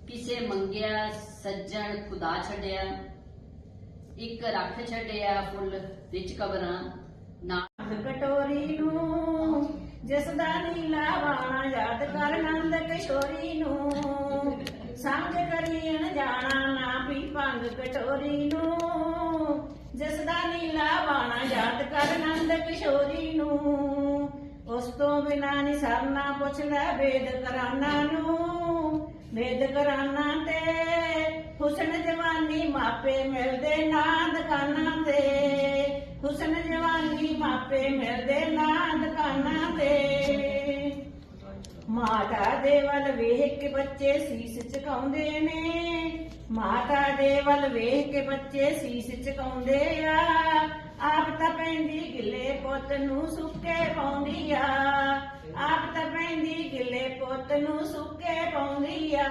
ਕਿਸੇ ਮੰਗਿਆ ਸੱਜਣ ਖੁਦਾ ਛੱਡਿਆ। ਇੱਕ ਰੱਖ ਛੱਡਿਆ ਫੁੱਲ ਵਿੱਚ ਕਬਰਾਂ, ਨਾ ਕਟੋਰੀ ਨੂੰ ਜਿਸ ਦਾ ਨੀਲਾ ਬਾਣਾ ਯਾਦ ਕਰ ਨੰਦ ਕਿਸ਼ੋਰੀ ਨੂੰ। ਸਮਝ ਕਰੀਣ ਜਾਣਾ ਨਾ ਪੀ ਭੰਗ ਕਟੋਰੀ ਨੂੰ। ਜਿਸ ਦਾ ਨੀਲਾ ਬਾਣਾ ਯਾਦ ਕਰ ਨੰਦ ਕਿਸ਼ੋਰੀ ਨੂੰ। ਉਸ ਤੋਂ ਬਿਨਾ ਨੀ ਸਰਨਾ ਪੁੱਛ ਲੈ ਵੇਦ ਕਰਾਨਾ ਨੂੰ। ਵੇਦ ਕਰਾਨਾ ਤੇ ਹੁਸਨ ਜਵਾਨੀ ਮਾਪੇ ਮਿਲਦੇ ਨਾ ਦੁਕਾਨਾਂ ਤੇ। ਹੁਸਨ ਜਵਾਨੀ ਮਾਪੇ ਮਿਲਦੇ ਨਾ ਦੁਕਾਨਾਂ ਤੇ। ਮਾਤਾ ਦੇ ਵੱਲ ਵੇਖ ਕੇ ਬੱਚੇ ਸੀਸ ਝੁਕਾਉਂਦੇ ਨੇ। ਮਾਤਾ ਦੇ ਵੱਲ ਵੇਖ ਕੇ ਬੱਚੇ ਸੀਸ ਝੁਕਾਉਂਦੇ ਆ। ਆਪ ਤਾਂ ਪੈਂਦੀ ਗਿੱਲੇ ਪੁੱਤ ਨੂੰ ਸੁੱਕੇ ਪਾਉਂਦੀ ਆ। ਆਪ ਤਾਂ ਪੈਂਦੀ ਗਿੱਲੇ ਪੁੱਤ ਨੂੰ ਸੁੱਕੇ ਪਾਉਂਦੀ ਆ।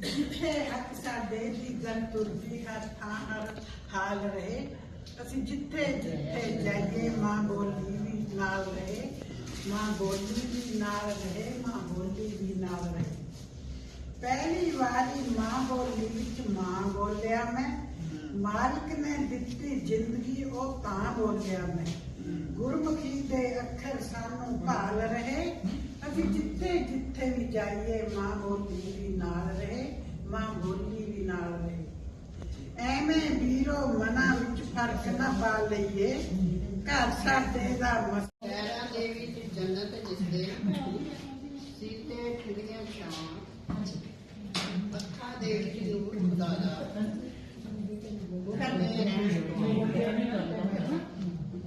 ਜਿੱਥੇ ਹੱਥ ਸਾਡੇ ਦੀ ਗਨ ਤੁਰਦੀ, ਹਰ ਥਾਂ ਹਰ ਹਾਲ ਰਹੇ ਅਸੀਂ ਜਿੱਥੇ ਜਿੱਥੇ ਜਾਈਏ, ਮਾਂ ਬੋਲੀ ਵੀ ਨਾਲ ਰਹੇ, ਮਾਂ ਬੋਲੀ ਵੀ ਨਾਲ ਰਹੇ, ਮਾਂ ਬੋਲੀ ਵੀ ਨਾਲ ਰਹੇ। ਪਹਿਲੀ ਵਾਰੀ ਮਾਂ ਬੋਲੀ ਵਿੱਚ ਮਾਂ ਬੋਲਿਆ ਮੈਂ, ਮਾਲਕ ਨੇ ਦਿੱਤੀ ਜ਼ਿੰਦਗੀ, ਉਹ ਤਾਂ ਬੋਲਿਆ ਮੈਂ। ਗੁਰਮੁਖੀ ਦੇ ਅੱਖਰ ਸਾਨੂੰ ਭਾਲ ਰਹੇ, ਅਸੀਂ ਜਿੱਥੇ ਜਿੱਥੇ ਵੀ ਜਾਈਏ, ਮਾਂ ਬੋਲੀ ਵੀ ਨਾਲ ਰਹੇ, ਮਾਂ ਬੋਲੀ ਵੀ ਨਾਲ ਰਹੇ। ਐਵੇਂ ਵੀਰੋ ਮਨਾਂ ਵਿੱਚ ਫ਼ਰਕ ਨਾ ਪਾ ਲਈਏ। ਘਰ ਸਾਡੇ ਦਾ ਮਸ ਦੇ ਵਿੱਚ ਜੰਨਤ ਜਿਸ ਸੀਤੇ ਖਿੜੀਆਂ ਛਾਂ ਅੱਖਾਂ ਦੇ ਵਿੱਚ ਨੂਰ ਖੁਦਾ ਦਾ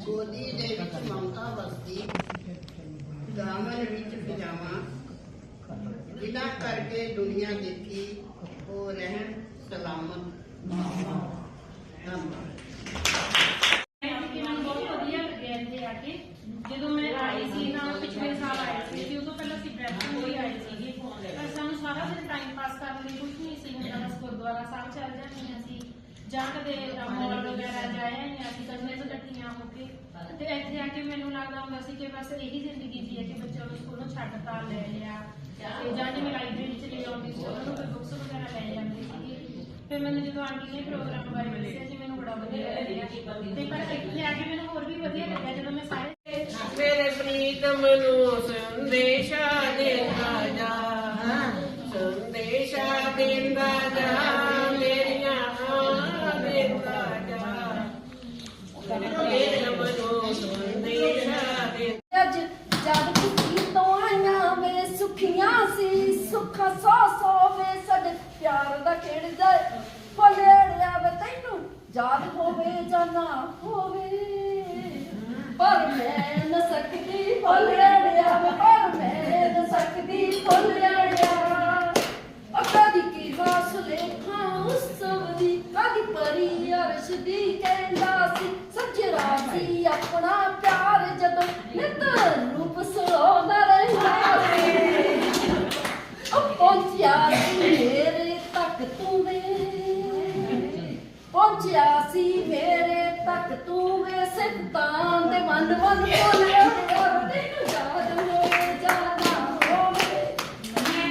ਗੋਦੀ ਦੇ ਵਿੱਚ ਮਮਤਾ ਵਸਦੀ ਦਾਮਨ ਵਿੱਚ ਪਜਾਮਾ। ਬਿਨਾ ਕਰਕੇ ਦੁਨੀਆ ਦੇਖੀ, ਉਹ ਰਹਿਣ ਸਲਾਮਤ। ਮੈਨੂੰ ਜਦੋਂ ਮੈਂ ਆਈ ਸੀ ਨਾ ਪਿਛਲੇ ਸਾਲ ਆਈ ਸੀ ਤੇ ਉਦੋਂ ਪਹਿਲਾਂ ਅਸੀਂ ਬ੍ਰੈਂਪਟਨ ਵੀ ਆਏ ਸੀਗੇ। ਪਰ ਸਾਨੂੰ ਸਾਰਾ ਦਿਨ ਟਾਈਮ ਪਾਸ ਕਰਨ ਲਈ ਕੁਝ ਨਹੀਂ ਸੀ ਹੁੰਦਾ, ਬਸ ਗੁਰਦੁਆਰਾ ਸਾਹਿਬ ਚੱਲ ਜਾਂਦੀਆਂ ਸੀ ਜਾਂ ਕਦੇ ਮੋਲ ਵਗੈਰਾ ਜਾਇਆ ਜਾਂ ਅਸੀਂ ਕਦੇ ਇਕੱਠੀਆਂ ਹੋ ਕੇ। ਤੇ ਇੱਥੇ ਆ ਕੇ ਮੈਨੂੰ ਲੱਗਦਾ ਹੁੰਦਾ ਸੀ ਕਿ ਬਸ ਇਹੀ ਜ਼ਿੰਦਗੀ ਜੀ ਹੈ ਕਿ ਬੱਚਿਆਂ ਨੂੰ ਸਕੂਲੋਂ ਛੱਡਤਾ ਲੈ ਲਿਆ। ਤੇ ਜਾਂ ਜਿਵੇਂ ਲਾਇਬ੍ਰੇਰੀ ਚ ਲੈ ਆਉਂਦੀ ਸੀ, ਉਹਨਾਂ ਨੂੰ ਬੁੱਕਸ ਵਗੈਰਾ ਲੈ ਜਾਂਦੀ ਸੀ ਫਿਰ ਮੈਨੂੰ ਜਦੋਂ ਆਂਟੀ ਨੇ ਪ੍ਰੋਗਰਾਮ ਬਾਰੇ ਦੱਸਿਆ ਜੀ ਮੈਨੂੰ ਬੜਾ ਵਧੀਆ ਲੱਗਿਆ ਤੇ ਪਰ ਇੱਥੇ ਆ ਕੇ ਮੈਨੂੰ ਹੋਰ ਵੀ ਵਧੀਆ ਲੱਗਿਆ ਜਦੋਂ ਮੈਂ ਸਾਰੇ ਮੇਰੇ ਪ੍ਰੀਤਮ ਨੂੰ ਸੰਦੇਸ਼ਾ ਦੇਣਾ ਜਾ ਸੰਦੇਸ਼ਾ ਦੇਂਦਾ ਜਾ ਮੇਰੀਆਂ ਆ ਦੇਂਦਾ ਜਾ। ਪ੍ਰੀਤਮ ਨੂੰ ਸੰਦੇਸ਼ਾ ਦੇ ਅੱਜ ਜਦ ਸੌ ਸੌ ਵੇ ਸਾਡੇ ਪਿਆਰ ਦਾ ਖੇੜ ਜਾਏ। ਫਲੇੜਿਆ ਵੇ ਤੈਨੂੰ ਯਾਦ ਹੋਵੇ ਜਾਂ ਨਾ ਹੋਵੇ। ਪਰ ਮੈਂ ਨ ਸਕਦੀ ਫਲੇੜਿਆ ਵੇ, ਪਰ ਮੈਂ ਨ ਸਕਦੀ ਫਲੇੜਿਆ ਕਦੀ ਕੀ ਵਾਸ ਲੇਖਾਂ ਉਸਵ ਦੀ ਕਦੀ ਪਰੀ ਅਰਸ਼ ਦੀ ਕਹਿੰਦਾ ਸੀ। ਸੱਜਰਾ ਸੀ ਆਪਣਾ ਪਿਆਰ ਜਦੋਂ ਨਿਤ ਰੂਪ ਸਲੋਦਾ ਰਹਿੰਦਾ ਸੀ ਉਹ ਪਹੁੰਚਿਆ ਸੀ ਮੇਰੇ ਤੱਕ ਤੂੰ ਵੇ ਪਹੁੰਚਿਆ ਸੀ ਮੇਰੇ ਤੱਕ ਤੂੰ ਵੇ ਸਿੱਤਾਂ ਦੇ ਮਨ ਮਨ ਬੋਲਿਆ ਤੈਨੂੰ ਯਾਦ ਹੋਵੇ ਜਾਣਾ ਹੋਵੇ।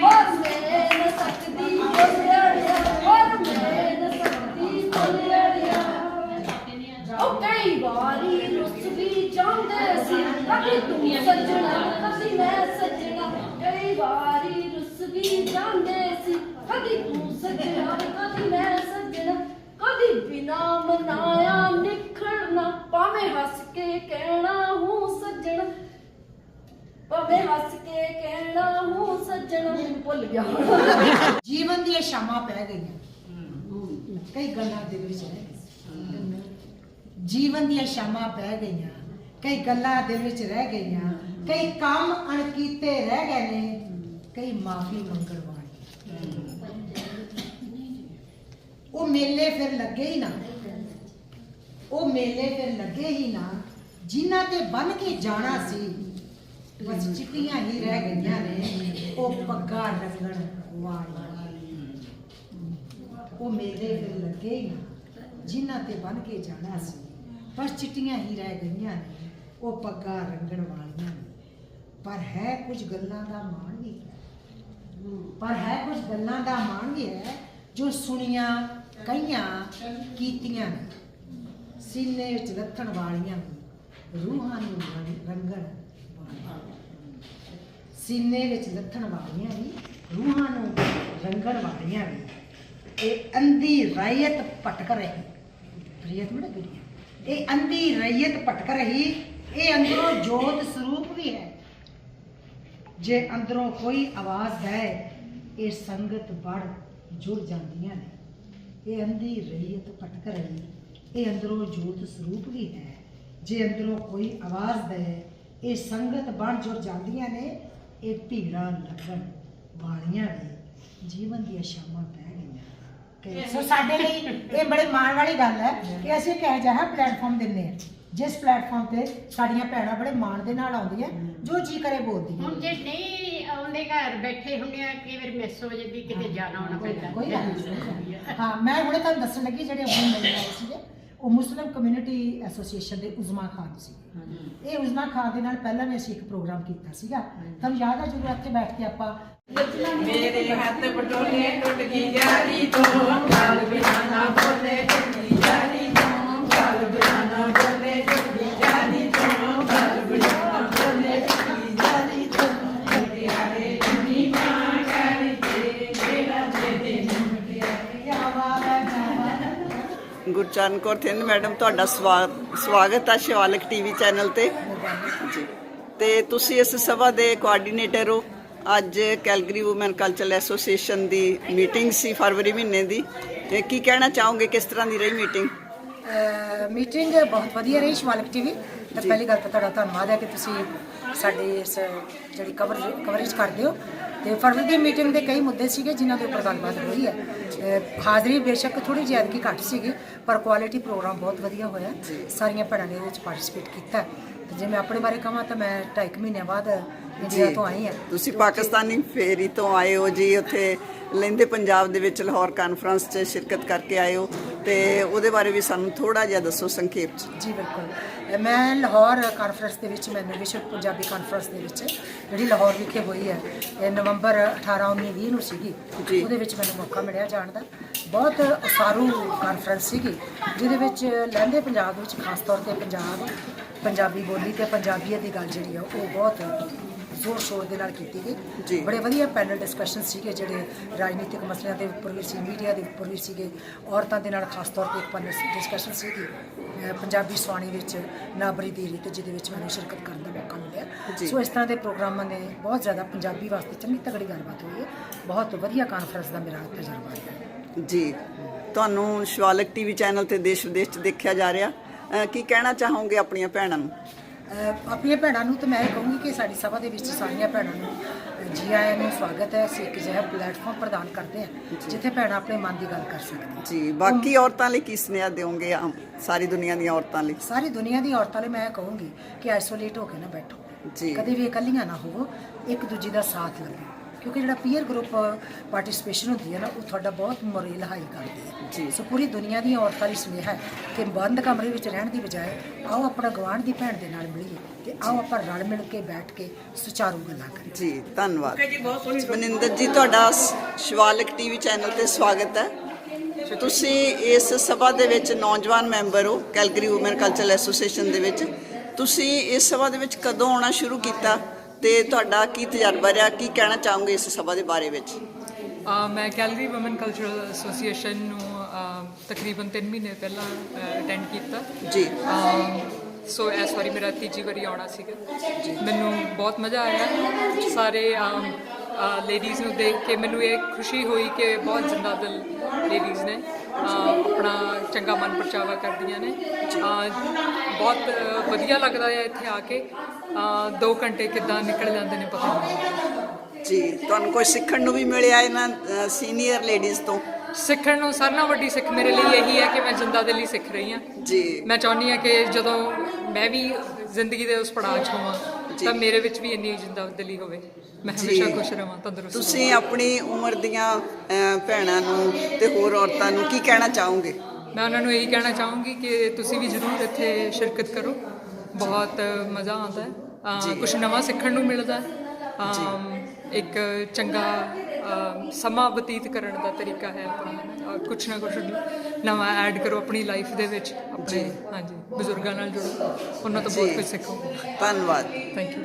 ਔਰ ਮੈਂ ਨ ਸਕਦੀ ਬੋਲਿਆ ਔਰ ਮੈਂ ਨ ਸਕਦੀ ਬੋਲਿਆ ਉਹ ਕਈ ਵਾਰੀ ਰੁੱਸ ਵੀ ਜਾਂਦੇ ਸੀ। ਕਦੀ ਤੂੰ ਸੱਜਣਾ ਕਦੀ ਮੈਂ ਸੱਜਣਾ। ਕਈ ਵਾਰੀ ਰੁੱਸ ਵੀ ਜਾਂਦੇ ਸੀ। ਕਦੀ ਤੂੰ ਸੱਜਣਾ, ਕਦੀ ਮੈਂ ਸੱਜਣਾ। ਕਦੀ ਬਿਨਾ ਮਨਾਇਆ ਨਿਖੜਨਾ ਭਾਵੇਂ ਹੱਸ ਕੇ ਕਹਿਣਾ, ਹੂੰ ਸੱਜਣਾ। ਭਾਵੇਂ ਹੱਸ ਕੇ ਕਹਿਣਾ, ਹੂੰ ਸੱਜਣਾ। ਮੈਨੂੰ ਭੁੱਲ ਗਿਆ। ਜੀਵਨ ਦੀਆਂ ਸ਼ਾਮਾਂ ਪੈ ਗਈਆਂ। ਕਈ ਗੱਲਾਂ ਦੇ ਵਿੱਚ ਰਹਿ ਗਈਆਂ। ਜੀਵਨ ਦੀਆਂ ਸ਼ਾਮਾਂ ਪੈ ਗਈਆਂ। ਕਈ ਗੱਲਾਂ ਦੇ ਵਿੱਚ ਰਹਿ ਗਈਆਂ। ਕਈ ਕੰਮ ਅਣਕੀਤੇ ਰਹਿ ਗਏ ਨੇ। ਕਈ ਮਾਫੀ ਮੰਗਣ ਵਾਲੇ ਉਹ ਮੇਲੇ ਫਿਰ ਲੱਗੇ ਹੀ ਨਾ। ਉਹ ਮੇਲੇ ਫਿਰ ਲੱਗੇ ਹੀ ਨਾ। ਜਿਨ੍ਹਾਂ ਤੇ ਬੰਨ ਕੇ ਜਾਣਾ ਸੀ ਬਸ ਚਿੱਟੀਆਂ ਹੀ ਰਹਿ ਗਈਆਂ ਨੇ। ਉਹ ਪੱਗਾ ਰੰਗਣ ਵਾਲੀਆਂ। ਉਹ ਮੇਲੇ ਫਿਰ ਲੱਗੇ ਹੀ ਨਾ। ਜਿਨ੍ਹਾਂ ਤੇ ਬੰਨ ਕੇ ਜਾਣਾ ਸੀ ਬਸ ਚਿੱਟੀਆਂ ਹੀ ਰਹਿ ਗਈਆਂ ਨੇ। ਉਹ ਪੱਗਾ ਰੰਗਣ ਵਾਲੀਆਂ ਨੇ। ਪਰ ਹੈ ਕੁਝ ਗੱਲਾਂ ਦਾ ਮਾਣ ਵੀ। ਹੈ ਪਰ ਹੈ ਕੁਝ ਗੱਲਾਂ ਦਾ ਮਾਣ ਵੀ ਹੈ ਜੋ ਸੁਣੀਆਂ ਕਈਆਂ ਕੀਤੀਆਂ ਨੇ। ਸੀਨੇ ਵਿੱਚ ਰੱਖਣ ਵਾਲੀਆਂ ਨੇ, ਰੂਹਾਂ ਨੂੰ ਰੰਗਣ ਸੀਨੇ ਵਿੱਚ ਲੱਥਣ ਵਾਲੀਆਂ ਵੀ ਰੂਹਾਂ ਨੂੰ ਰੰਗਣ ਵਾਲੀਆਂ ਵੀ। ਇਹ ਅੰਧੀ ਰਾਇਤ ਭਟਕ ਰਹੀ। ਰਾਇਤ ਮੜਾ ਗਈ ਇਹ ਅੰਧੀ ਰਾਇਤ ਭਟਕ ਰਹੀ ਇਹ ਅੰਦਰੋਂ ਜੋਤ ਸਰੂਪ ਵੀ ਹੈ। ਜੇ ਅੰਦਰੋਂ ਕੋਈ ਆਵਾਜ਼ ਹੈ, ਇਹ ਸੰਗਤ ਬੜ ਜੁੜ ਜਾਂਦੀਆਂ ਨੇ। ਇਹ ਅੰਧੀ ਰੈयत ਭਟਕ ਰਹੀ, ਇਹ ਅੰਦਰੋਂ ਜੋਤ ਸਰੂਪ ਵੀ ਹੈ। ਜੇ ਅੰਦਰੋਂ ਕੋਈ ਆਵਾਜ਼ ਦੇ ਇਹ ਸੰਗਤ ਬਣ ਜੁੜ ਜਾਂਦੀਆਂ ਨੇ, ਇਹ ਭੀੜਾਂ ਲੱਗਣ ਵਾਲੀਆਂ ਨੇ ਜੀਵਨ ਦੀਆਂ ਸ਼ਾਮਾਂ ਪੈ ਗਈਆਂ। ਸੋ ਸਾਡੇ ਲਈ ਇਹ ਬੜੇ ਮਾਣ ਵਾਲੀ ਗੱਲ ਹੈ ਕਿ ਅਸੀਂ ਕਿਹੋ ਜਿਹਾ ਪਲੇਟਫਾਰਮ ਦਿੰਨੇ ਆ ਜਿਸ ਪਲੇਟਫਾਰਮ ਤੇ ਸਾਡੀਆਂ ਭੈਣਾਂ ਬੜੇ ਮਾਣ ਦੇ ਨਾਲ ਆਉਂਦੀਆਂ ਜੋ ਜੀ ਕਰੇ ਬੋਲਦੀਆਂ ਹੁਣ ਜੇ ਨਹੀਂ ਆਉਂਦੇ ਘਰ ਬੈਠੇ ਹੁੰਦੇ ਆ ਕਈ ਵਾਰ ਮਿਸ ਹੋ ਜਾਂਦੀ ਕਿਤੇ ਜਾਣਾ ਆਉਣਾ ਪੈਂਦਾ। ਕੋਈ ਗੱਲ ਨਹੀਂ। ਹਾਂ ਮੈਂ ਹੁਣੇ ਤੁਹਾਨੂੰ ਦੱਸਣ ਲੱਗੀ ਜਿਹੜੇ ਹੁਣ ਮਿਲਣ ਆਏ ਸੀਗੇ ਉਹ ਮੁਸਲਿਮ ਕਮਿਊਨਿਟੀ ਐਸੋਸੀਏਸ਼ਨ ਦੇ ਉਜ਼ਮਾ ਖਾਨ ਸੀ। ਇਹ ਉਜ਼ਮਾ ਖਾਨ ਦੇ ਨਾਲ ਪਹਿਲਾਂ ਵੀ ਅਸੀਂ ਇੱਕ ਪ੍ਰੋਗਰਾਮ ਕੀਤਾ ਸੀਗਾ। ਤੁਹਾਨੂੰ ਯਾਦ ਹੈ ਜਦੋਂ ਇੱਥੇ ਬੈਠ ਕੇ ਆਪਾਂ ਮੇਰੇ ਹੱਥ ਪਟੋਲੇ ਟੁੱਟ ਗਈ ਯਾਰੀ ਤੋਂ ਗੱਲ ਬਿਨਾ ਨਾ ਬੋਲੇ ਟੁੱਟ ਗਈ ਯਾਰੀ ਗੁਰਚਰਨ ਕੌਰ ਥਿੰਦ ਮੈਡਮ, ਤੁਹਾਡਾ ਸਵਾ- ਸਵਾਗਤ ਹੈ ਸ਼ਿਵਾਲਿਕ ਟੀਵੀ ਚੈਨਲ ਤੇ। ਜੀ। ਤੇ ਤੁਸੀਂ ਇਸ ਸਭਾ ਦੇ ਕੋਆਰਡੀਨੇਟਰ ਹੋ। ਅੱਜ ਕੈਲਗਰੀ ਔਮਨ ਕਲਚਰਲ ਐਸੋਸੀਏਸ਼ਨ ਦੀ ਮੀਟਿੰਗ ਸੀ ਫਰਵਰੀ ਮਹੀਨੇ ਦੀ। ਤੇ ਕੀ ਕਹਿਣਾ ਚਾਹੋਗੇ, ਕਿਸ ਤਰ੍ਹਾਂ ਦੀ ਰਹੀ ਮੀਟਿੰਗ? ਮੀਟਿੰਗ ਬਹੁਤ ਵਧੀਆ ਰਹੀ ਸ਼ਿਵਾਲਿਕ ਟੀਵੀ। ਤਾਂ ਪਹਿਲੀ ਗੱਲ ਤਾਂ ਤੁਹਾਡਾ ਧੰਨਵਾਦ ਹੈ ਕਿ ਤੁਸੀਂ ਸਾਡੀ ਇਸ ਜਿਹੜੀ ਕਵਰ ਕਵਰੇਜ ਕਰਦੇ ਹੋ। ਤੇ ਫਰਵਰੀ ਦੀ ਮੀਟਿੰਗ ਦੇ ਕਈ ਮੁੱਦੇ ਸੀਗੇ ਜਿਨ੍ਹਾਂ ਦੇ ਉੱਪਰ ਗੱਲਬਾਤ ਹੋਈ ਹੈ। ਹਾਜ਼ਰੀ ਬੇਸ਼ੱਕ ਥੋੜੀ ਜਿਹੀ ਐਤਕੀ ਘੱਟ ਸੀਗੀ ਪਰ ਕੁਆਲਿਟੀ ਪ੍ਰੋਗਰਾਮ ਬਹੁਤ ਵਧੀਆ ਹੋਇਆ। ਸਾਰੀਆਂ ਭੈਣਾਂ ਨੇ ਇਹਦੇ ਵਿੱਚ ਪਾਰਟਿਸਿਪੇਟ ਕੀਤਾ। ਤੇ ਜੇ ਮੈਂ ਆਪਣੇ ਬਾਰੇ ਕਹਾਂ ਤਾਂ ਮੈਂ 2.5 ਮਹੀਨਿਆਂ ਬਾਅਦ ਇੰਡੀਆ ਤੋਂ ਆਈ ਹਾਂ। ਤੁਸੀਂ ਪਾਕਿਸਤਾਨੀ ਫੇਰੀ ਤੋਂ ਆਏ ਹੋ ਜੀ ਉੱਥੇ ਲਹਿੰਦੇ ਪੰਜਾਬ ਦੇ ਵਿੱਚ ਲਾਹੌਰ ਕਾਨਫਰੰਸ 'ਚ ਸ਼ਿਰਕਤ ਕਰਕੇ ਆਏ ਹੋ ਤੇ ਉਹਦੇ ਬਾਰੇ ਵੀ ਸਾਨੂੰ ਥੋੜਾ ਜਿਹਾ ਦੱਸੋ ਸੰਖੇਪ 'ਚ। ਜੀ ਬਿਲਕੁਲ। ਮੈਂ ਲਾਹੌਰ ਕਾਨਫਰੰਸ ਦੇ ਵਿੱਚ ਮੈਨੂੰ ਵਿਸ਼ਵ ਪੰਜਾਬੀ ਕਾਨਫਰੰਸ ਦੇ ਵਿੱਚ ਜਿਹੜੀ ਲਾਹੌਰ ਵਿਖੇ ਹੋਈ ਹੈ ਇਹ ਨਵੰਬਰ 18 19 20 ਨੂੰ ਸੀਗੀ। ਉਹਦੇ ਵਿੱਚ ਮੈਨੂੰ ਮੌਕਾ ਮਿਲਿਆ ਜਾਣ ਦਾ। ਬਹੁਤ ਉਸਾਰੂ ਕਾਨਫਰੰਸ ਸੀਗੀ ਜਿਹਦੇ ਵਿੱਚ ਲਹਿੰਦੇ ਪੰਜਾਬ ਵਿੱਚ ਖਾਸ ਤੌਰ ਤੇ ਪੰਜਾਬ ਪੰਜਾਬੀ ਬੋਲੀ ਤੇ ਪੰਜਾਬੀਅਤ ਦੀ ਗੱਲ ਜਿਹੜੀ ਆ ਉਹ ਬਹੁਤ ਜ਼ੋਰ ਸ਼ੋਰ ਦੇ ਨਾਲ ਕੀਤੀ ਜੀ। ਗਈ ਬੜੇ ਵਧੀਆ ਪੈਨਲ ਡਿਸਕਸ਼ਨ ਸੀਗੇ ਜਿਹੜੇ ਰਾਜਨੀਤਿਕ ਮਸਲਿਆਂ ਦੇ ਉੱਪਰ ਵੀ ਸੀ ਮੀਡੀਆ ਦੇ ਉੱਪਰ ਵੀ ਸੀਗੇ। ਔਰਤਾਂ ਦੇ ਨਾਲ ਖਾਸ ਤੌਰ ਤੇ ਇੱਕ ਪੈਨਲ ਡਿਸਕਸ਼ਨ ਸੀਗੀ। ਪੰਜਾਬੀ ਸਵਾਣੀ ਵਿੱਚ ਨਾਬਰੀ ਦੀ ਰੀਤ ਜਿਹਦੇ ਵਿੱਚ ਮੈਨੂੰ ਸ਼ਿਰਕਤ ਕਰਨ ਦਾ ਮੌਕਾ। ਮਿਲਿਆ। ਸੋ ਇਸ ਤਰ੍ਹਾਂ ਦੇ ਪ੍ਰੋਗਰਾਮਾਂ ਨੇ ਬਹੁਤ ਜ਼ਿਆਦਾ ਪੰਜਾਬੀ ਵਾਸਤੇ ਚੰਗੀ ਤਗੜੀ ਗੱਲਬਾਤ ਹੋਈ ਹੈ। ਬਹੁਤ ਵਧੀਆ ਕਾਨਫਰੰਸ ਦਾ ਮੇਰਾ ਤਜਰਬਾ ਹੈ। ਜੀ। ਤੁਹਾਨੂੰ ਸ਼ਿਵਾਲਕ ਟੀਵੀ ਚੈਨਲ ਤੇ ਦੇਸ਼ ਵਿਦੇਸ਼ 'ਚ ਦੇਖਿਆ ਜਾ ਰਿਹਾ। ਕੀ ਕਹਿਣਾ ਚਾਹੋਗੇ ਆਪਣੀਆਂ ਭੈਣਾਂ ਨੂੰ? ਆਪਣੀਆਂ ਭੈਣਾਂ ਨੂੰ ਤਾਂ ਮੈਂ ਇਹ ਕਹੂੰਗੀ ਕਿ ਸਾਡੀ ਸਭਾ ਦੇ ਵਿੱਚ ਸਾਰੀਆਂ ਭੈਣਾਂ ਨੂੰ ਜੀ ਆਇਆਂ ਨੂੰ ਸਵਾਗਤ ਹੈ ਅਸੀਂ ਇੱਕ ਅਜਿਹਾ ਪਲੇਟਫਾਰਮ ਪ੍ਰਦਾਨ ਕਰਦੇ ਹਾਂ ਜਿੱਥੇ ਭੈਣਾਂ ਆਪਣੇ ਮਨ ਦੀ ਗੱਲ ਕਰ ਸਕਦੀਆਂ ਜੀ ਬਾਕੀ ਔਰਤਾਂ ਲਈ ਕੀ ਸੁਨੇਹਾ ਦਿਓਗੇ ਆਮ ਸਾਰੀ ਦੁਨੀਆ ਦੀਆਂ ਔਰਤਾਂ ਲਈ? ਸਾਰੀ ਦੁਨੀਆ ਦੀ ਔਰਤਾਂ ਲਈ ਮੈਂ ਇਹ ਕਹੂੰਗੀ ਕਿ ਆਈਸੋਲੇਟ ਹੋ ਕੇ ਨਾ ਬੈਠੋ। ਜੀ। ਕਦੇ ਵੀ ਇਕੱਲੀਆਂ ਨਾ ਹੋਵੋ ਇੱਕ ਦੂਜੀ ਦਾ ਸਾਥ ਲਵੋ ਕਿਉਂਕਿ ਜਿਹੜਾ ਪੀਅਰ ਗਰੁੱਪ ਪਾਰਟਿਸਿਪੇਸ਼ਨ ਹੁੰਦੀ ਹੈ ਨਾ ਉਹ ਤੁਹਾਡਾ ਬਹੁਤ ਮੋਰੇਲ ਹਾਈ ਕਰਦੀ ਹੈ। ਜੀ। ਸੋ ਪੂਰੀ ਦੁਨੀਆ ਦੀਆਂ ਔਰਤਾਂ ਲਈ ਸੁਨੇਹਾ ਹੈ ਕਿ ਬੰਦ ਕਮਰੇ ਵਿੱਚ ਰਹਿਣ ਦੀ ਬਜਾਏ ਆਓ ਆਪਣਾ ਗਵਾਂਢ ਦੀ ਭੈਣ ਦੇ ਨਾਲ ਮਿਲੀਏ ਤੇ ਆਓ ਆਪਾਂ ਰਲ ਮਿਲ ਕੇ ਬੈਠ ਕੇ ਸੁਚਾਰੂ ਗੱਲਾਂ ਕਰੀਏ। ਜੀ ਧੰਨਵਾਦ। ਮਨਿੰਦਰ ਜੀ ਤੁਹਾਡਾ ਸ- ਸ਼ਿਵਾਲਕ ਟੀਵੀ ਚੈਨਲ ਤੇ ਸਵਾਗਤ ਹੈ। ਤੁਸੀਂ ਇਸ ਸਭਾ ਦੇ ਵਿੱਚ ਨੌਜਵਾਨ ਮੈਂਬਰ ਹੋ ਕੈਲਗਰੀ ਔਮਨ ਕਲਚਰਲ ਐਸੋਸੀਏਸ਼ਨ ਦੇ ਵਿੱਚ। ਤੁਸੀਂ ਇਸ ਸਭਾ ਦੇ ਵਿੱਚ ਕਦੋਂ ਆਉਣਾ ਸ਼ੁਰੂ ਕੀਤਾ? ਤੇ ਤੁਹਾਡਾ ਕੀ ਤਜਰਬਾ ਰਿਹਾ? ਕੀ ਕਹਿਣਾ ਚਾਹੋਗੇ ਇਸ ਸਭਾ ਦੇ ਬਾਰੇ ਵਿੱਚ? ਮੈਂ ਕੈਲਗਰੀ ਔਮਨ ਕਲਚਰਲ ਐਸੋਸੀਏਸ਼ਨ ਨੂੰ ਤਕਰੀਬਨ 3 ਮਹੀਨੇ ਪਹਿਲਾਂ ਅਟੈਂਡ ਕੀਤਾ। ਜੀ। ਸੋ ਇਸ ਵਾਰੀ ਮੇਰਾ ਤੀਜੀ ਵਾਰੀ ਆਉਣਾ ਸੀਗਾ। ਮੈਨੂੰ ਬਹੁਤ ਮਜ਼ਾ ਆਇਆ। ਸਾਰੇ ਲੇਡੀਜ਼ ਨੂੰ ਦੇਖ ਕੇ ਮੈਨੂੰ ਇਹ ਖੁਸ਼ੀ ਹੋਈ ਕਿ ਬਹੁਤ ਜਿੰਦਾ ਦਿਲ ਲੇਡੀਜ਼ ਨੇ ਆਪਣਾ ਚੰਗਾ ਮਨ ਪਰਚਾਵਾ ਕਰਦੀਆਂ ਨੇ। ਬਹੁਤ ਵਧੀਆ ਲੱਗਦਾ ਹੈ ਇੱਥੇ ਆ ਕੇ। 2 ਘੰਟੇ ਕਿੱਦਾਂ ਨਿਕਲ ਜਾਂਦੇ ਨੇ ਪਤਾ ਨਹੀਂ। ਜੀ ਤੁਹਾਨੂੰ ਕੁਝ ਸਿੱਖਣ ਨੂੰ ਵੀ ਮਿਲਿਆ ਇਹਨਾਂ ਸੀਨੀਅਰ ਲੇਡੀਜ਼ ਤੋਂ? ਸਿੱਖਣ ਨੂੰ ਸਾਰਿਆਂ ਨਾਲੋਂ ਵੱਡੀ ਸਿੱਖ ਮੇਰੇ ਲਈ ਇਹੀ ਹੈ ਕਿ ਮੈਂ ਜਿੰਦਾ ਦਿਲੀ ਸਿੱਖ ਰਹੀ ਹਾਂ। ਜੀ। ਮੈਂ ਚਾਹੁੰਦੀ ਹਾਂ ਕਿ ਜਦੋਂ ਮੈਂ ਵੀ ਜ਼ਿੰਦਗੀ ਦੇ ਉਸ ਪੜਾਅ 'ਚ ਹੋਵਾਂ। ਤਾਂ ਮੇਰੇ ਵਿੱਚ ਵੀ ਇੰਨੀ ਜਿੰਦਾ ਦਿਲੀ ਹੋਵੇ। ਮੈਂ ਹਮੇਸ਼ਾ ਖੁਸ਼ ਰਵਾਂ ਤੰਦਰੁਸਤ ਤੁਸੀਂ ਆਪਣੀ ਉਮਰ ਦੀਆਂ ਭੈਣਾਂ ਨੂੰ ਤੇ ਹੋਰ ਔਰਤਾਂ ਨੂੰ ਕੀ ਕਹਿਣਾ ਚਾਹੋਗੇ? ਮੈਂ ਉਹਨਾਂ ਨੂੰ ਇਹੀ ਕਹਿਣਾ ਚਾਹੂੰਗੀ ਕਿ ਤੁਸੀਂ ਵੀ ਜ਼ਰੂਰ ਇੱਥੇ ਸ਼ਿਰਕਤ ਕਰੋ। ਬਹੁਤ ਮਜ਼ਾ ਆਉਂਦਾ ਹੈ। ਕੁਝ ਨਵਾਂ ਸਿੱਖਣ ਨੂੰ ਮਿਲਦਾ ਇੱਕ ਚੰਗਾ ਸਮਾਂ ਬਤੀਤ ਕਰਨ ਦਾ ਤਰੀਕਾ ਹੈ ਆਪਣਾ। ਕੁਝ ਨਾ ਕੁਝ ਨਵਾਂ ਐਡ ਕਰੋ ਆਪਣੀ ਲਾਈਫ ਦੇ ਵਿੱਚ। ਆਪਣੇ ਹਾਂਜੀ ਬਜ਼ੁਰਗਾਂ ਨਾਲ ਜੁੜੋ। ਉਹਨਾਂ ਤੋਂ ਬਹੁਤ। ਕੁਝ ਸਿੱਖੋ। ਧੰਨਵਾਦ। Thank you